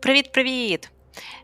Привіт-привіт!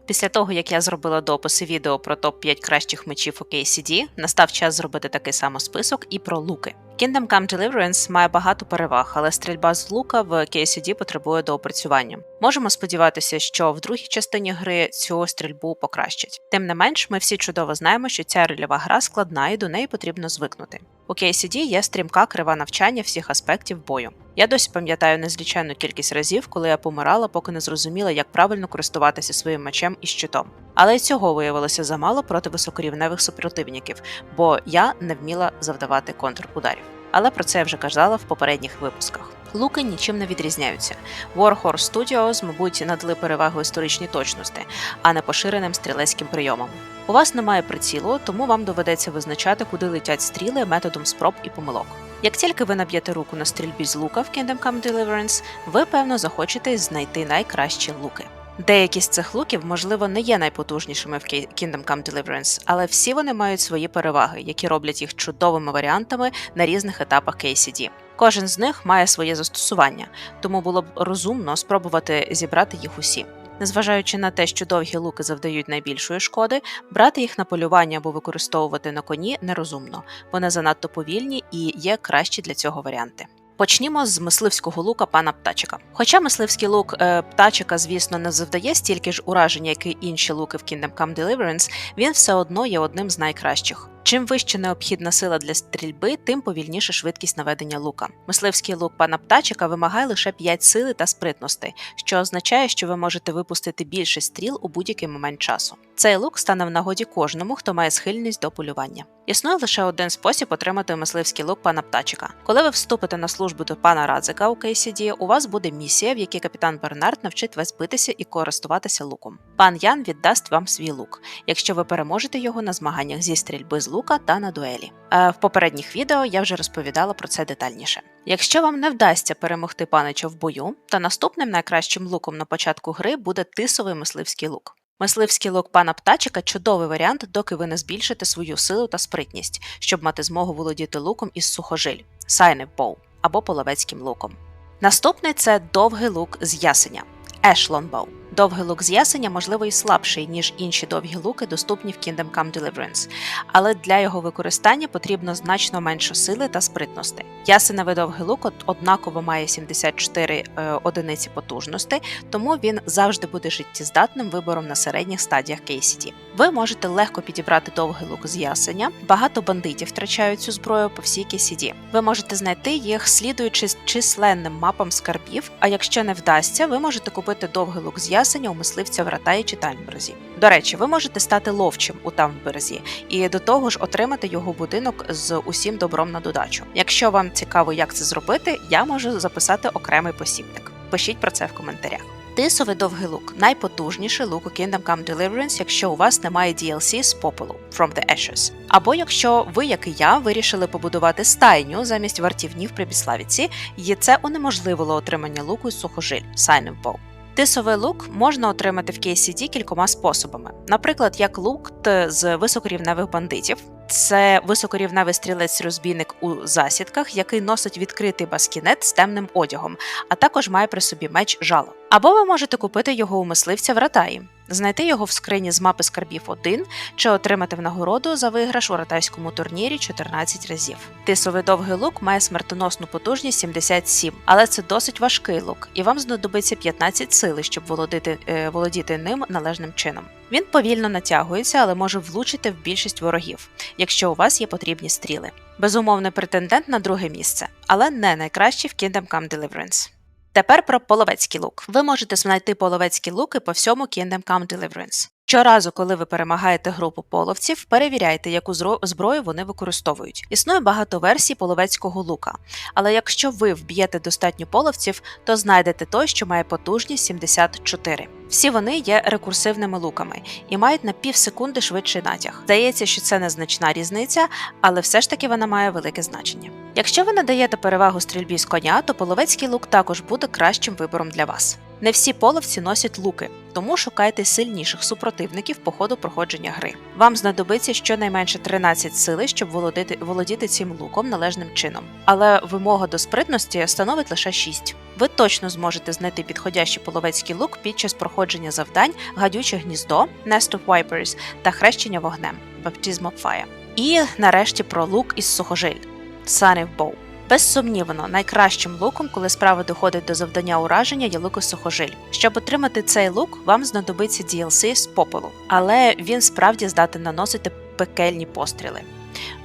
Після того, як я зробила дописи відео про топ-5 кращих мечів у KCD, настав час зробити такий самий список і про луки. Kingdom Come Deliverance має багато переваг, але стрільба з лука в KCD потребує доопрацювання. Можемо сподіватися, що в другій частині гри цю стрільбу покращать. Тим не менш, ми всі чудово знаємо, що ця рольова гра складна і до неї потрібно звикнути. У KCD є стрімка крива навчання всіх аспектів бою. Я досі пам'ятаю незліченну кількість разів, коли я помирала, поки не зрозуміла, як правильно користуватися своїм мечем і щитом. Але й цього виявилося замало проти високорівневих супротивників, бо я не вміла завдавати контрударів. Але про це я вже казала в попередніх випусках. Луки нічим не відрізняються. Warhorse Studios, мабуть, надали перевагу історичній точності, а не поширеним стрілецьким прийомам. У вас немає прицілу, тому вам доведеться визначати, куди летять стріли методом спроб і помилок. Як тільки ви наб'єте руку на стрільбі з лука в Kingdom Come Deliverance, ви певно захочете знайти найкращі луки. Деякі з цих луків, можливо, не є найпотужнішими в Kingdom Come Deliverance, але всі вони мають свої переваги, які роблять їх чудовими варіантами на різних етапах KCD. Кожен з них має своє застосування, тому було б розумно спробувати зібрати їх усі. Незважаючи на те, що довгі луки завдають найбільшої шкоди, брати їх на полювання або використовувати на коні нерозумно, вони занадто повільні і є кращі для цього варіанти. Почнімо з мисливського лука пана птачика. Хоча мисливський лук е, птачика, звісно, не завдає стільки ж уражень, як і інші луки в Kingdom Come Deliverance, він все одно є одним з найкращих. Чим вища необхідна сила для стрільби, тим повільніша швидкість наведення лука. Мисливський лук пана птачика вимагає лише 5 сили та спритності, що означає, що ви можете випустити більше стріл у будь-який момент часу. Цей лук стане в нагоді кожному, хто має схильність до полювання. Існує лише один спосіб отримати мисливський лук пана птачика. Коли ви вступите на службу до пана Радзика у KCD, у вас буде місія, в якій капітан Бернард навчить вас битися і користуватися луком. Пан Ян віддасть вам свій лук, якщо ви переможете його на змаганнях зі стрільби з лука та на дуелі. Е, в попередніх відео я вже розповідала про це детальніше. Якщо вам не вдасться перемогти панича в бою, то наступним найкращим луком на початку гри буде тисовий мисливський лук. Мисливський лук пана птачика чудовий варіант, доки ви не збільшите свою силу та спритність, щоб мати змогу володіти луком із сухожиль Сайнев Боу або половецьким луком. Наступний це довгий лук з ясеня Bow. Довгий лук з ясеня, можливо, і слабший, ніж інші довгі луки, доступні в Kingdom Come Deliverance, але для його використання потрібно значно менше сили та спритності. Ясеневий довгий лук однаково має 74 е, одиниці потужності, тому він завжди буде життєздатним вибором на середніх стадіях KCD. Ви можете легко підібрати довгий лук з ясеня. Багато бандитів втрачають цю зброю по всій KCD. Ви можете знайти їх, слідуючи численним мапам скарбів. А якщо не вдасться, ви можете купити довгий лук з ясеня ясеня у мисливця в Ратаї чи Таймберзі. До речі, ви можете стати ловчим у Таймберзі і до того ж отримати його будинок з усім добром на додачу. Якщо вам цікаво, як це зробити, я можу записати окремий посібник. Пишіть про це в коментарях. Тисовий довгий лук найпотужніший лук у Kingdom Come Deliverance, якщо у вас немає DLC з попелу From the Ashes. Або якщо ви, як і я, вирішили побудувати стайню замість вартівнів при Біславіці, і це унеможливило отримання луку з сухожиль Sign of Bow. Тисовий лук можна отримати в KCD кількома способами, наприклад, як лук з високорівневих бандитів. Це високорівневий стрілець-розбійник у засідках, який носить відкритий баскінет з темним одягом, а також має при собі меч жало. Або ви можете купити його у мисливця в Ратаї, знайти його в скрині з мапи скарбів 1 чи отримати в нагороду за виграш у ратайському турнірі 14 разів. Тисовий довгий лук має смертоносну потужність 77, але це досить важкий лук, і вам знадобиться 15 сили, щоб володіти, е, володіти ним належним чином. Він повільно натягується, але може влучити в більшість ворогів, якщо у вас є потрібні стріли. Безумовний претендент на друге місце, але не найкращий в Kingdom Come Deliverance. Тепер про половецький лук. Ви можете знайти половецькі луки по всьому Kingdom Come Deliverance. Щоразу, коли ви перемагаєте групу половців, перевіряйте, яку зброю вони використовують. Існує багато версій половецького лука, але якщо ви вб'єте достатньо половців, то знайдете той, що має потужність 74. Всі вони є рекурсивними луками і мають на пів секунди швидший натяг. Здається, що це незначна різниця, але все ж таки вона має велике значення. Якщо ви надаєте перевагу стрільбі з коня, то половецький лук також буде кращим вибором для вас. Не всі половці носять луки, тому шукайте сильніших супротивників по ходу проходження гри. Вам знадобиться щонайменше 13 сили, щоб володіти, володіти цим луком належним чином. Але вимога до спритності становить лише 6. Ви точно зможете знайти підходящий половецький лук під час проходження завдань гадюче гніздо Nest of Vipers та хрещення вогнем Baptism of Fire. І нарешті про лук із сухожиль Sunny Боу. Безсумнівно, найкращим луком, коли справа доходить до завдання ураження, є лук-сухожиль. Щоб отримати цей лук, вам знадобиться DLC з попелу, але він справді здатен наносити пекельні постріли.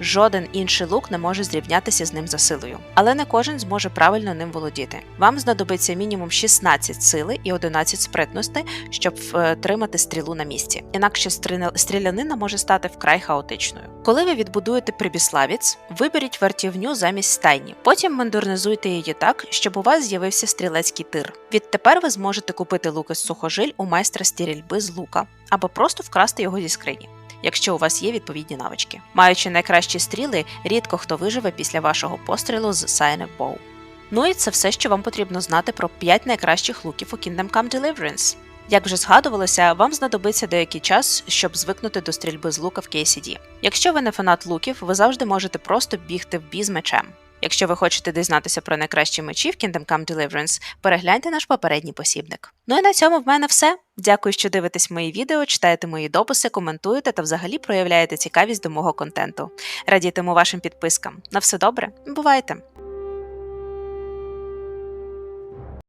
Жоден інший лук не може зрівнятися з ним за силою, але не кожен зможе правильно ним володіти. Вам знадобиться мінімум 16 сили і 11 спритностей, щоб е, тримати стрілу на місці. Інакше стріля- стрілянина може стати вкрай хаотичною. Коли ви відбудуєте прибіславіць, виберіть вартівню замість стайні. Потім модернізуйте її так, щоб у вас з'явився стрілецький тир. Відтепер ви зможете купити лук із сухожиль у майстра стрільби з лука або просто вкрасти його зі скрині якщо у вас є відповідні навички. Маючи найкращі стріли, рідко хто виживе після вашого пострілу з Sign Bow. Ну і це все, що вам потрібно знати про 5 найкращих луків у Kingdom Come Deliverance. Як вже згадувалося, вам знадобиться деякий час, щоб звикнути до стрільби з лука в KCD. Якщо ви не фанат луків, ви завжди можете просто бігти в бій з мечем. Якщо ви хочете дізнатися про найкращі мечі в Kingdom Come Deliverance, перегляньте наш попередній посібник. Ну і на цьому в мене все. Дякую, що дивитесь мої відео, читаєте мої дописи, коментуєте та взагалі проявляєте цікавість до мого контенту. Радітиму вашим підпискам. На все добре, бувайте!